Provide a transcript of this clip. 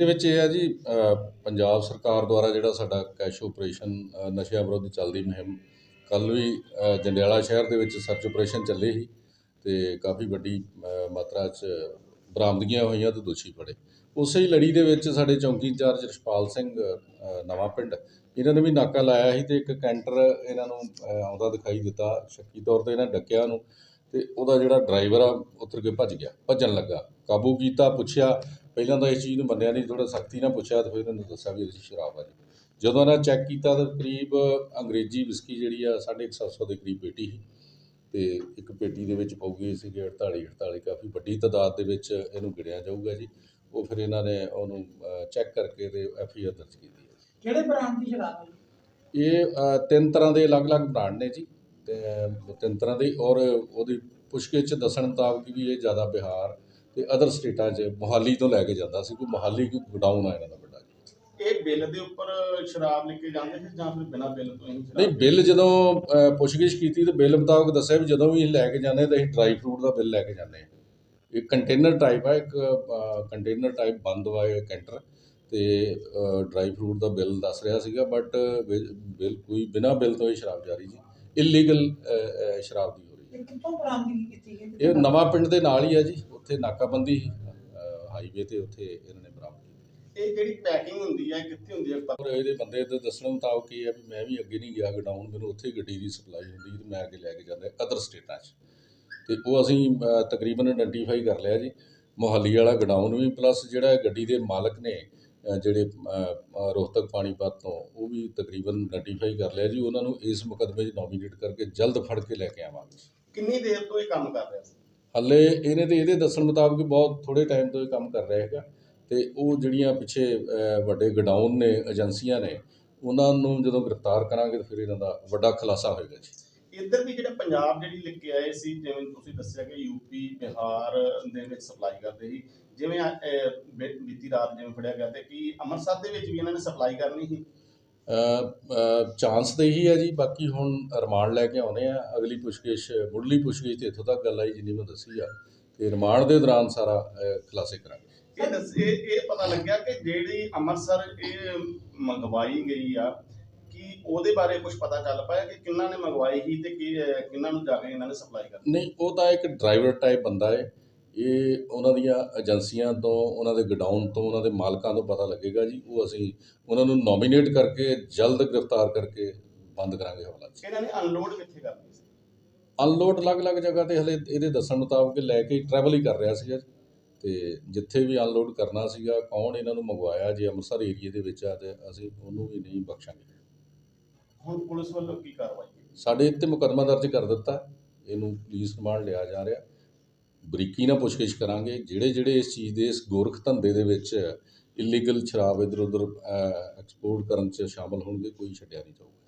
ਦੇ ਵਿੱਚ ਇਹ ਹੈ ਜੀ ਪੰਜਾਬ ਸਰਕਾਰ ਦੁਆਰਾ ਜਿਹੜਾ ਸਾਡਾ ਕੈਸ਼ ਆਪਰੇਸ਼ਨ ਨਸ਼ਿਆਂ ਵਿਰੁੱਧ ਚੱਲਦੀ ਮੁਹਿੰਮ ਕੱਲ ਵੀ ਜੰਡਿਆਲਾ ਸ਼ਹਿਰ ਦੇ ਵਿੱਚ ਸਰਚ ਆਪਰੇਸ਼ਨ ਚੱਲੇ ਸੀ ਤੇ ਕਾਫੀ ਵੱਡੀ ਮਾਤਰਾ 'ਚ ਬਰਾਮਦਗੀਆਂ ਹੋਈਆਂ ਤੇ ਦੋਸ਼ੀ ਫੜੇ। ਉਸੇ ਹੀ ਲੜੀ ਦੇ ਵਿੱਚ ਸਾਡੇ ਚੌਂਕੀ ਇੰਚਾਰਜ ਰਛਪਾਲ ਸਿੰਘ ਨਵਾਂ ਪਿੰਡ, ਇਹਨਾਂ ਨੇ ਵੀ ਨਾਕਾ ਲਾਇਆ ਸੀ ਤੇ ਇੱਕ ਕੈਂਟਰ ਇਹਨਾਂ ਨੂੰ ਆਉਂਦਾ ਦਿਖਾਈ ਦਿੱਤਾ। ਸ਼ੱਕੀ ਤੌਰ ਤੇ ਇਹਨਾਂ ਡੱਕਿਆ ਨੂੰ ਤੇ ਉਹਦਾ ਜਿਹੜਾ ਡਰਾਈਵਰ ਆ ਉਤਰ ਕੇ ਭੱਜ ਗਿਆ ਭੱਜਣ ਲੱਗਾ। ਕਾਬੂ ਕੀਤਾ ਪੁੱਛਿਆ। ਪਹਿਲਾਂ ਤਾਂ ਇਸ ਚੀਜ਼ ਨੂੰ ਮੰਨਿਆ ਨਹੀਂ ਥੋੜਾ ਸਖਤੀ ਨਾਲ ਪੁੱਛਿਆ ਤੇ ਫਿਰ ਇਹਨੂੰ ਦੱਸਿਆ ਵੀ ਅਸੀਂ ਸ਼ਰਾਬ ਆ ਜੀ। ਜਦੋਂ ਇਹਨਾਂ ਚੈੱਕ ਕੀਤਾ ਤਾਂ ਕਰੀਬ ਅੰਗਰੇਜ਼ੀ ਵਿਸਕੀ ਜਿਹੜੀ ਆ 150 ਦੇ ਕਰੀਬ ਪੇਟੀ ਸੀ। ਤੇ ਇੱਕ ਪੇਟੀ ਦੇ ਵਿੱਚ ਪਊਗੀ ਸੀਗੇ 48 48 ਕਾਫੀ ਵੱਡੀ ਤਾਦਾਦ ਦੇ ਵਿੱਚ ਇਹਨੂੰ ਗਿਣਿਆ ਜਾਊਗਾ ਜੀ। ਉਹ ਫਿਰ ਇਹਨਾਂ ਨੇ ਉਹਨੂੰ ਚੈੱਕ ਕਰਕੇ ਤੇ ਐਫ ਆਈ ਆਰ ਦਰਜ ਕੀਤੀ। ਹੈ ਕਿਹੜੇ ਬ੍ਰਾਂਡ ਦੀ ਸ਼ਰਾਬ ਹੈ? ਇਹ ਤਿੰਨ ਤਰ੍ਹਾਂ ਦੇ ਅਲੱਗ-ਅਲੱਗ ਬ੍ਰਾਂਡ ਨੇ ਜੀ। ਤਿੰਨ ਤਰ੍ਹਾਂ ਦੇ ਔਰ ਉਹਦੀ 'ਚ ਦੱਸਣ ਮੁਤਾਬਕ ਵੀ ਇਹ ਜ਼ਿਆਦਾ ਬਿਹਾਰ ਤੇ ਅਦਰ ਸਟੇਟਾਂ 'ਚ ਮੋਹਾਲੀ ਤੋਂ ਲੈ ਕੇ ਜਾਂਦਾ ਸੀ ਕੋਈ ਮੋਹਾਲੀ ਕੋਈ ਗੋਡਾਊਨ ਆ ਇਹਨਾਂ ਦਾ ਵੱਡਾ ਇਹ ਬਿੱਲ ਦੇ ਉੱਪਰ ਸ਼ਰਾਬ ਲੈ ਕੇ ਜਾਂਦੇ ਸੀ ਜਾਂ ਫਿਰ ਬਿਨਾਂ ਬਿੱਲ ਤੋਂ ਹੀ ਨਹੀਂ ਬਿੱਲ ਜਦੋਂ ਪੁੱਛਗਿੱਛ ਕੀਤੀ ਤੇ ਬਿੱਲ ਮੁਤਾਬਕ ਦੱਸਿਆ ਵੀ ਜਦੋਂ ਵੀ ਲੈ ਕੇ ਜਾਂਦੇ ਤਾਂ ਅਸੀਂ ਡਰਾਈ ਫਰੂਟ ਦਾ ਬਿੱਲ ਲੈ ਕੇ ਜਾਂਦੇ ਹਾਂ। ਇਹ ਕੰਟੇਨਰ ਟਾਈਪ ਹੈ ਇੱਕ ਕੰਟੇਨਰ ਟਾਈਪ ਬੰਦ ਵਾ ਇਹ ਕੈਂਟਰ ਤੇ ਡਰਾਈ ਫਰੂਟ ਦਾ ਬਿੱਲ ਦੱਸ ਰਿਹਾ ਸੀਗਾ ਬਟ ਬਿੱਲ ਕੋਈ ਬਿਨਾਂ ਬਿੱਲ ਤੋਂ ਇਹ ਸ਼ਰਾਬ ਜਾਰੀ ਜੀ ਇਲੀਗਲ ਸ਼ਰਾਬ ਦੀ ਹੋ ਰਹੀ ਹੈ। ਇਹ ਕਿੱਥੋਂ ਬਰਾਮਦਗੀ ਕੀਤੀ ਗਈ ਇਹ ਨਵਾਂ ਪਿੰਡ ਦੇ ਨਾਲ ਹੀ ਹੈ ਜੀ ਉੱਥੇ ਨਾਕਾਬੰਦੀ ਹਾਈਵੇ ਤੇ ਉੱਥੇ ਇਹਨਾਂ ਨੇ ਬਰਾਮਦ ਕੀਤੀ। ਇਹ ਜਿਹੜੀ ਪੈਕਿੰਗ ਹੁੰਦੀ ਹੈ ਕਿੱਥੇ ਹੁੰਦੀ ਹੈ? ਔਰ ਇਹਦੇ ਬੰਦੇ ਦੇ ਦੱਸਣ ਮੁਤਾਬਕ ਇਹ ਹੈ ਵੀ ਮੈਂ ਵੀ ਅੱਗੇ ਨਹੀਂ ਗਿਆ ਗਡਾਊਨ ਮੈਨੂੰ ਉੱਥੇ ਗੱਡੀ ਦੀ ਸਪਲਾਈ ਹੁੰਦੀ ਤੇ ਮੈਂ ਅੱਗੇ ਲੈ ਕੇ ਜਾਂਦਾ ਅਦਰ ਸਟੇਟਾਂ 'ਚ ਤੇ ਉਹ ਅਸੀਂ ਤਕਰੀਬਨ ਆਇਡੈਂਟੀਫਾਈ ਕਰ ਲਿਆ ਜੀ। ਮੋਹਾਲੀ ਵਾਲਾ ਗਡਾਊਨ ਵੀ ਪਲੱਸ ਜਿਹੜਾ ਗੱਡੀ ਦੇ ਮਾਲਕ ਨੇ ਜਿਹੜੇ ਰੋਹਤਕ ਪਾਣੀਪਤ ਤੋਂ ਉਹ ਵੀ ਤਕਰੀਬਨ ਆਇਡੈਂਟੀਫਾਈ ਕਰ ਲਿਆ ਜੀ। ਉਹਨਾਂ ਨੂੰ ਇਸ ਮੁਕੱਦਮੇ 'ਚ ਨੋਮੀਨੇਟ ਕਰਕੇ ਜਲਦ ਫੜ ਕੇ ਲੈ ਕੇ ਆਵਾਂਗੇ। ਕਿੰਨੀ ਦੇਰ ਤੋਂ ਇਹ ਕੰਮ ਕਰ ਰਿਹਾ ਸੀ? ਹੱਲੇ ਇਹਨੇ ਤੇ ਇਹਦੇ ਦੱਸਣ ਮੁਤਾਬਕ ਬਹੁਤ ਥੋੜੇ ਟਾਈਮ ਤੋਂ ਇਹ ਕੰਮ ਕਰ ਰਿਹਾ ਹੈਗਾ। ਤੇ ਉਹ ਜਿਹੜੀਆਂ ਪਿੱਛੇ ਵੱਡੇ ਗਡਾਊਨ ਨੇ ਏਜੰਸੀਆਂ ਨੇ ਉਹਨਾਂ ਨੂੰ ਜਦੋਂ ਗ੍ਰਿਫਤਾਰ ਕਰਾਂਗੇ ਤਾਂ ਫਿਰ ਇਹਨਾਂ ਦਾ ਵੱਡਾ ਖੁਲਾਸਾ ਹੋਏਗਾ ਜੀ। ਇੱਧਰ ਵੀ ਜਿਹੜਾ ਪੰਜਾਬ ਜਿਹੜੀ ਲੈ ਕੇ ਆਏ ਸੀ ਜਿਵੇਂ ਤੁਸੀਂ ਦੱਸਿਆ ਕਿ ਯੂਪੀ ਬਿਹਾਰ ਦੇ ਵਿੱਚ ਸਪਲਾਈ ਕਰਦੇ ਸੀ ਜਿਵੇਂ ਬੀਤੀ ਰਾਤ ਜਿਵੇਂ ਫੜਿਆ ਗਿਆ ਤੇ ਕੀ ਅੰਮ੍ਰਿਤਸਰ ਦੇ ਵਿੱਚ ਵੀ ਇਹਨਾਂ ਨੇ ਸਪਲਾਈ ਕਰਨੀ ਸੀ? ਚਾਂਸ ਤਾਂ ਇਹੀ ਹੈ ਜੀ ਬਾਕੀ ਹੁਣ ਰਿਮਾਂਡ ਲੈ ਕੇ ਆਉਨੇ ਆ। ਅਗਲੀ ਪੁੱਛਗਿੱਛ ਮੁੱਢਲੀ ਪੁੱਛਗਿੱਛ ਤੇ ਇੱਥੋਂ ਤੱਕ ਗੱਲ ਆਈ ਜਿੰਨੀ ਮੈਂ ਦੱਸੀ ਆ। ਤੇ ਰਿਮਾਂਡ ਦੇ ਦੌਰਾਨ ਸਾਰਾ ਖੁਲਾਸੇ ਕਰਾਂਗੇ। ਇਹ ਇਹ ਪਤਾ ਲੱਗਿਆ ਕਿ ਜਿਹੜੀ ਅੰਮ੍ਰਿਤਸਰ ਇਹ ਮੰਗਵਾਈ ਗਈ ਆ ਕਿ ਉਹਦੇ ਬਾਰੇ ਕੁਝ ਪਤਾ ਚੱਲ ਪਾਇਆ ਕਿ ਕਿੰਨਾ ਨੇ ਮੰਗਵਾਈ ਸੀ ਤੇ ਕਿ ਕਿੰਨਾਂ ਨੂੰ ਜਾ ਕੇ ਇਹਨਾਂ ਨੇ ਸਪਲਾਈ ਕਰਨੀ ਨਹੀਂ ਉਹ ਤਾਂ ਇੱਕ ਡਰਾਈਵਰ ਟਾਈਪ ਬੰਦਾ ਹੈ ਇਹ ਉਹਨਾਂ ਦੀਆਂ ਏਜੰਸੀਆਂ ਤੋਂ ਉਹਨਾਂ ਦੇ ਗਡਾਊਨ ਤੋਂ ਉਹਨਾਂ ਦੇ ਮਾਲਕਾਂ ਤੋਂ ਪਤਾ ਲੱਗੇਗਾ ਜੀ। ਉਹ ਅਸੀਂ ਉਹਨਾਂ ਨੂੰ ਨੋਮੀਨੇਟ ਕਰਕੇ ਜਲਦ ਗ੍ਰਿਫਤਾਰ ਕਰਕੇ ਬੰਦ ਕਰਾਂਗੇ ਹਵਾਲਾ 'ਚ ਇਹਨਾਂ ਨੇ ਅਨਲੋਡ ਕਿੱਥੇ ਕਰਨੀ ਸੀ? ਅਨਲੋਡ ਅਲੱਗ-ਅਲੱਗ ਜਗ੍ਹਾ ਤੇ ਹਲੇ ਇਹਦੇ ਦੱਸਣ ਮੁਤਾਬਕ ਲੈ ਕੇ ਟਰੈਵਲ ਹੀ ਕਰ ਰਿਹਾ ਸੀਗਾ ਤੇ ਜਿੱਥੇ ਵੀ ਅਨਲੋਡ ਕਰਨਾ ਸੀਗਾ ਕੌਣ ਇਹਨਾਂ ਨੂੰ ਮੰਗਵਾਇਆ ਜੇ ਅੰਮ੍ਰਿਤਸਰ ਏਰੀਏ ਦੇ ਵਿੱਚ ਆ ਤੇ ਅਸੀਂ ਉਹਨੂੰ ਵੀ ਨਹੀਂ ਬਖਸ਼ਾਂਗੇ। ਹੁਣ ਪੁਲਿਸ ਵੱਲੋਂ ਕੀ ਕਾਰਵਾਈ ਸਾਡੇ ਇੱਥੇ ਮੁਕੱਦਮਾ ਦਰਜ ਕਰ ਦਿੱਤਾ। ਇਹਨੂੰ ਪੁਲਿਸ ਰਿਮਾਂਡ ਲਿਆ ਜਾ ਰਿਹਾ। ਬਰੀਕੀ ਨਾਲ ਪੁੱਛਗਿੱਛ ਕਰਾਂਗੇ। ਜਿਹੜੇ ਜਿਹੜੇ ਇਸ ਚੀਜ਼ ਦੇ ਇਸ ਗੋਰਖ ਧੰਦੇ ਦੇ ਵਿੱਚ ਇਲੀਗਲ ਸ਼ਰਾਬ ਇੱਧਰ ਉੱਧਰ ਐਕਸਪੋਰਟ ਕਰਨ 'ਚ ਸ਼ਾਮਲ ਹੋਣਗੇ, ਕੋਈ ਛੱਡਿਆ ਨਹੀਂ ਜਾਊਗਾ।